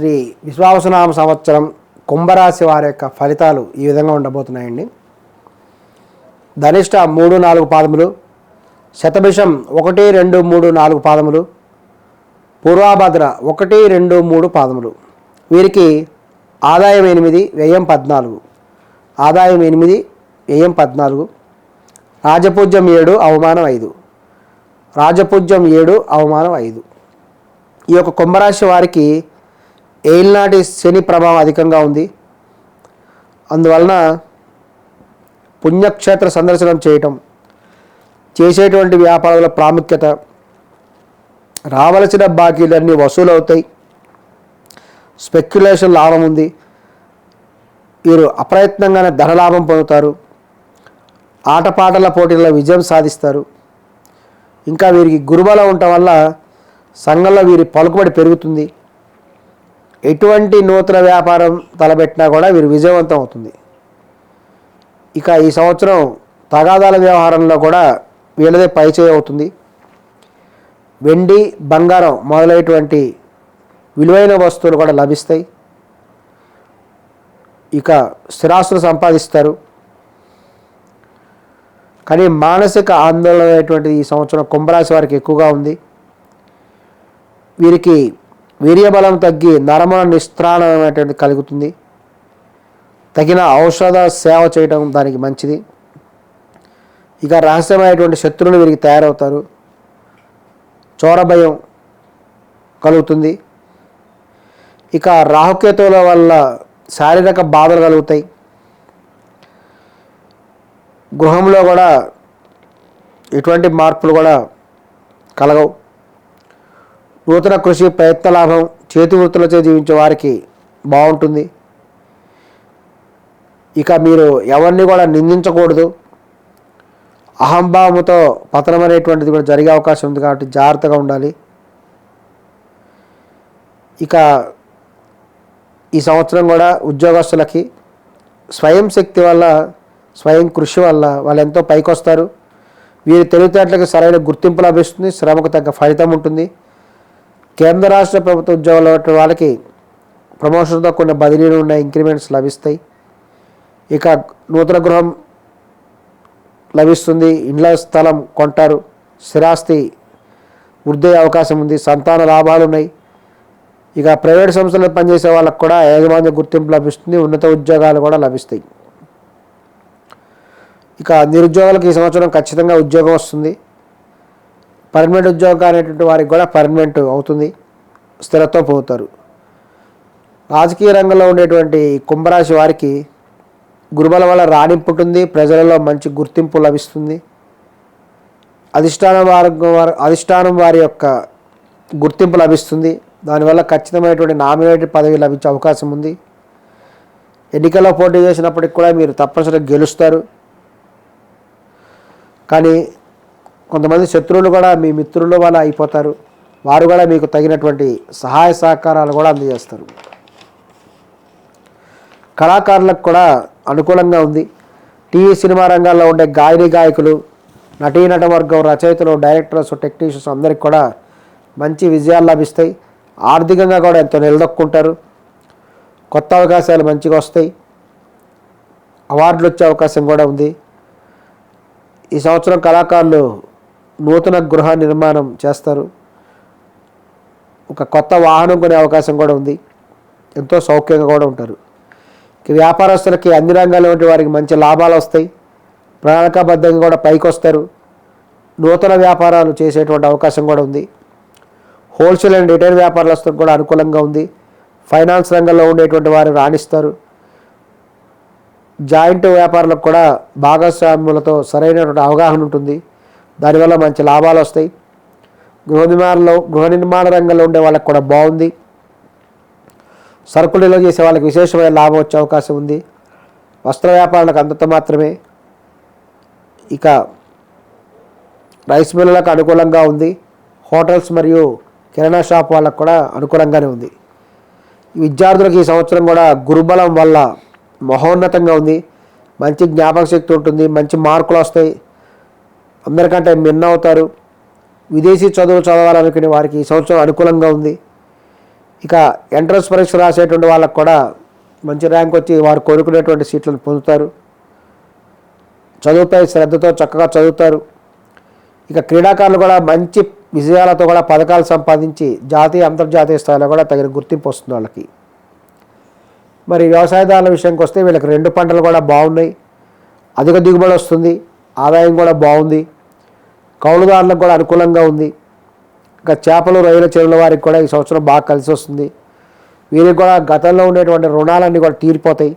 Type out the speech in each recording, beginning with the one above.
శ్రీ విశ్వావసనామ సంవత్సరం కుంభరాశి వారి యొక్క ఫలితాలు ఈ విధంగా ఉండబోతున్నాయండి. ధనిష్ట మూడు నాలుగు పాదములు శతభిషం ఒకటి రెండు మూడు నాలుగు పాదములు పూర్వాభద్ర ఒకటి రెండు మూడు పాదములు. వీరికి ఆదాయం ఎనిమిది వ్యయం పద్నాలుగు. ఆదాయం ఎనిమిది వ్యయం పద్నాలుగు. రాజపూజ్యం ఏడు అవమానం ఐదు. రాజపూజ్యం ఏడు అవమానం ఐదు. ఈ యొక్క కుంభరాశి వారికి ఏళ్ళనాటి శని ప్రభావం అధికంగా ఉంది. అందువలన పుణ్యక్షేత్ర సందర్శనం చేయటం చేసేటువంటి వ్యాపారాల ప్రాముఖ్యత రావలసిన బాకీలన్నీ వసూలు అవుతాయి స్పెక్యులేషన్ లాభం ఉంది. వీరు అప్రయత్నంగానే ధనలాభం పొందుతారు. ఆటపాటల పోటీల్లో విజయం సాధిస్తారు. ఇంకా వీరికి గురుబలం ఉండటం వల్ల సంఘంలో వీరి పలుకుబడి పెరుగుతుంది. ఎటువంటి నూతన వ్యాపారం తలపెట్టినా కూడా వీరు విజయవంతం అవుతుంది. ఇక ఈ సంవత్సరం తగాదాల వ్యవహారంలో కూడా వీళ్ళదే పైచేయి అవుతుంది. వెండి బంగారం మొదలైనటువంటి విలువైన వస్తువులు కూడా లభిస్తాయి. ఇక స్థిరాస్తులు సంపాదిస్తారు. కానీ మానసిక ఆందోళన అనేటువంటిది ఈ సంవత్సరం కుంభరాశి వారికి ఎక్కువగా ఉంది. వీరికి వీర్యబలం తగ్గి నరముల నిస్త్రాణం అనేటువంటి కలుగుతుంది. తగిన ఔషధ సేవ చేయడం దానికి మంచిది. ఇక రహస్యమైనటువంటి శత్రువులు వీరికి తయారవుతారు. చోరభయం కలుగుతుంది. ఇక రాహుకేతువుల వల్ల శారీరక బాధలు కలుగుతాయి. గృహంలో కూడా ఎటువంటి మార్పులు కూడా కలగవు. నూతన కృషి ప్రయత్న లాభం చేతి వృత్తులచే జీవించే వారికి బాగుంటుంది. ఇక మీరు ఎవరిని కూడా నిందించకూడదు. అహంభావముతో పతనం అనేటువంటిది కూడా జరిగే అవకాశం ఉంది కాబట్టి జాగ్రత్తగా ఉండాలి. ఇక ఈ సంవత్సరం కూడా ఉద్యోగస్తులకి స్వయం శక్తి వల్ల స్వయం కృషి వల్ల వాళ్ళు ఎంతో పైకొస్తారు. వీరి తెలివితేటలకు సరైన గుర్తింపు లభిస్తుంది. శ్రమకు తగ్గ ఫలితం ఉంటుంది. కేంద్ర రాష్ట్ర ప్రభుత్వ ఉద్యోగాలు వాళ్ళకి ప్రమోషన్తో కొన్ని బదిలీలు ఉన్న ఇంక్రిమెంట్స్ లభిస్తాయి. ఇక నూతన గృహం లభిస్తుంది. ఇండ్ల స్థలం కొంటారు. స్థిరాస్తి వృద్ధి అవకాశం ఉంది. సంతాన లాభాలు ఉన్నాయి. ఇక ప్రైవేట్ సంస్థలు పనిచేసే వాళ్ళకు కూడా యాజమాన్య గుర్తింపు లభిస్తుంది. ఉన్నత ఉద్యోగాలు కూడా లభిస్తాయి. ఇక నిరుద్యోగులకు ఈ సంవత్సరం ఖచ్చితంగా ఉద్యోగం వస్తుంది. పర్మనెంట్ ఉద్యోగం అనేటువంటి వారికి కూడా పర్మనెంట్ అవుతుంది స్థిరత్వం పొందుతారు. రాజకీయ రంగంలో ఉండేటువంటి కుంభరాశి వారికి గురుబల వల్ల రాణింపు ఉంటుంది ప్రజలలో మంచి గుర్తింపు లభిస్తుంది. అధిష్టానం వారి వారి అధిష్టానం వారి యొక్క గుర్తింపు లభిస్తుంది. దానివల్ల ఖచ్చితమైనటువంటి నామినేటెడ్ పదవి లభించే అవకాశం ఉంది. ఎన్నికల్లో పోటీ చేసినప్పటికి కూడా మీరు తప్పనిసరిగా గెలుస్తారు. కానీ కొంతమంది శత్రువులు కూడా మీ మిత్రులు వల్ల అయిపోతారు. వారు కూడా మీకు తగినటువంటి సహాయ సహకారాలు కూడా అందజేస్తారు. కళాకారులకు కూడా అనుకూలంగా ఉంది. టీవీ సినిమా రంగాల్లో ఉండే గాయని గాయకులు నటీనట వర్గం రచయితలు డైరెక్టర్స్ టెక్నీషియన్స్ అందరికి కూడా మంచి విజయాలు లభిస్తాయి. ఆర్థికంగా కూడా ఎంతో నిలదొక్కుంటారు. కొత్త అవకాశాలు మంచిగా వస్తాయి. అవార్డులు వచ్చే అవకాశం కూడా ఉంది. ఈ సంవత్సరం కళాకారులు నూతన గృహ నిర్మాణం చేస్తారు. ఒక కొత్త వాహనం కొనే అవకాశం కూడా ఉంది. ఎంతో సౌఖ్యంగా కూడా ఉంటారు. వ్యాపారస్తులకి అన్ని రంగాల్లో ఉంటే వారికి మంచి లాభాలు వస్తాయి. ప్రణాళికాబద్ధంగా కూడా పైకి వస్తారు నూతన వ్యాపారాలు చేసేటువంటి అవకాశం కూడా ఉంది. హోల్సేల్ అండ్ రిటైల్ వ్యాపారస్తులకు కూడా అనుకూలంగా ఉంది. ఫైనాన్స్ రంగంలో ఉండేటువంటి వారు రాణిస్తారు. జాయింట్ వ్యాపారులకు కూడా భాగస్వాములతో సరైనటువంటి అవగాహన ఉంటుంది. దానివల్ల మంచి లాభాలు వస్తాయి. గృహ నిర్మాణంలో గృహ నిర్మాణ రంగంలో ఉండే వాళ్ళకి కూడా బాగుంది. సరుకులు నిల్వ చేసే వాళ్ళకి విశేషమైన లాభం వచ్చే అవకాశం ఉంది. వస్త్ర వ్యాపారాలకు అంతంత మాత్రమే. ఇక రైస్ మిల్లులకు అనుకూలంగా ఉంది. హోటల్స్ మరియు కిరాణా షాప్ వాళ్ళకు కూడా అనుకూలంగానే ఉంది. విద్యార్థులకు ఈ సంవత్సరం కూడా గురుబలం వల్ల మహోన్నతంగా ఉంది. మంచి జ్ఞాపక శక్తి ఉంటుంది. మంచి మార్కులు వస్తాయి. అందరికంటే మిన్న అవుతారు విదేశీ చదువులు చదవాలనుకునే వారికి ఈ సంవత్సరం అనుకూలంగా ఉంది. ఇక ఎంట్రన్స్ పరీక్ష రాసేటువంటి వాళ్ళకు కూడా మంచి ర్యాంక్ వచ్చి వారు కోరుకునేటువంటి సీట్లను పొందుతారు. చదువుపై శ్రద్ధతో చక్కగా చదువుతారు. ఇక క్రీడాకారులు కూడా మంచి విజయాలతో కూడా పథకాలు సంపాదించి జాతీయ అంతర్జాతీయ స్థాయిలో కూడా తగిన గుర్తింపు వస్తుంది వాళ్ళకి. మరి వ్యవసాయదారుల విషయానికి వస్తే వీళ్ళకి రెండు పంటలు కూడా బాగున్నాయి. అధిక దిగుబడి వస్తుంది. ఆదాయం కూడా బాగుంది. కౌలుదారులకు కూడా అనుకూలంగా ఉంది. ఇంకా చేపలు రొయ్యల చెరువుల వారికి కూడా ఈ సంవత్సరం బాగా కలిసి వస్తుంది. వీరికి కూడా గతంలో ఉండేటువంటి రుణాలన్నీ కూడా తీరిపోతాయి.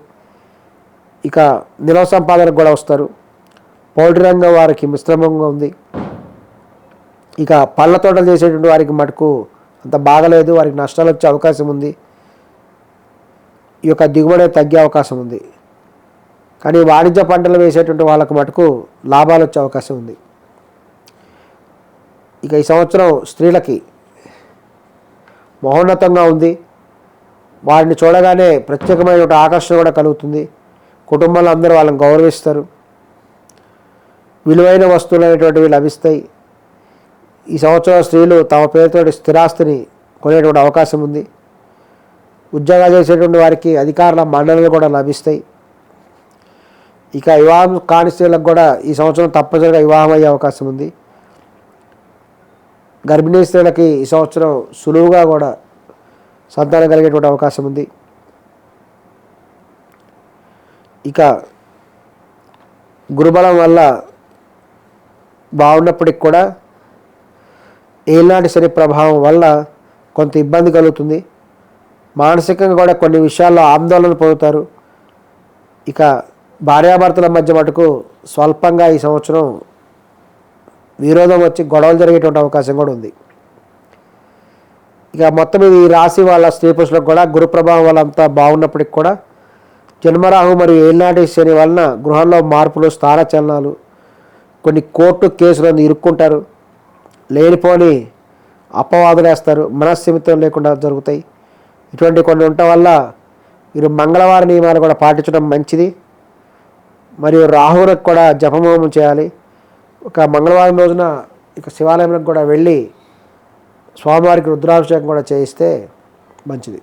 ఇక నిలవ సంపాదనకు కూడా వస్తారు. పౌల్ట్రీ రంగం వారికి మిశ్రమంగా ఉంది. ఇక పళ్ళ తోటలు చేసేటువంటి వారికి మటుకు అంత బాగలేదు వారికి నష్టాలు వచ్చే అవకాశం ఉంది. ఈ యొక్క దిగుబడి తగ్గే అవకాశం ఉంది. కానీ వాణిజ్య పంటలు వేసేటువంటి వాళ్ళకు మటుకు లాభాలు వచ్చే అవకాశం ఉంది. ఇక ఈ సంవత్సరం స్త్రీలకి మహోన్నతంగా ఉంది. వారిని చూడగానే ప్రత్యేకమైన ఒక ఆకర్షణ కూడా కలుగుతుంది. కుటుంబంలో అందరూ వాళ్ళని గౌరవిస్తారు. విలువైన వస్తువులు అనేటువంటివి లభిస్తాయి. ఈ సంవత్సరం స్త్రీలు తమ పేరుతో స్థిరాస్తిని కొనేటువంటి అవకాశం ఉంది. ఉద్యోగాలు చేసేటువంటి వారికి అధికారుల మండలిలు కూడా లభిస్తాయి. ఇక వివాహం కాని స్త్రీలకు కూడా ఈ సంవత్సరం తప్పనిసరిగా వివాహం అయ్యే అవకాశం ఉంది. గర్భిణీ స్త్రీలకి ఈ సంవత్సరం సులువుగా కూడా సంతానం కలిగేటువంటి అవకాశం ఉంది. ఇక గురుబలం వల్ల బాగున్నప్పటికి కూడా ఏనాటి శని ప్రభావం వల్ల కొంత ఇబ్బంది కలుగుతుంది. మానసికంగా కూడా కొన్ని విషయాల్లో ఆందోళన పొందుతారు. ఇక భార్యాభర్తల మధ్య మటుకు స్వల్పంగా ఈ సంవత్సరం విరోధం వచ్చి గొడవలు జరిగేటువంటి అవకాశం కూడా ఉంది. ఇక మొత్తం ఇది రాశి వాళ్ళ స్త్రీ పురుషులకు కూడా గురు ప్రభావం వల్ల అంతా బాగున్నప్పటికి కూడా జన్మరాహు మరియు ఏనాటి శని వలన గృహంలో మార్పులు స్థానచలనాలు కొన్ని కోర్టు కేసులను ఇరుక్కుంటారు. లేనిపోని అపవాదులు వేస్తారు. మనస్సిమితం లేకుండా జరుగుతాయి. ఇటువంటి కొన్ని ఉండటం వల్ల మీరు మంగళవార నియమాలు కూడా పాటించడం మంచిది. మరియు రాహువులకు కూడా జపమోమం చేయాలి. ఒక మంగళవారం రోజున ఇక శివాలయంలో కూడా వెళ్ళి స్వామివారికి రుద్రాభిషేకం కూడా చేయిస్తే మంచిది.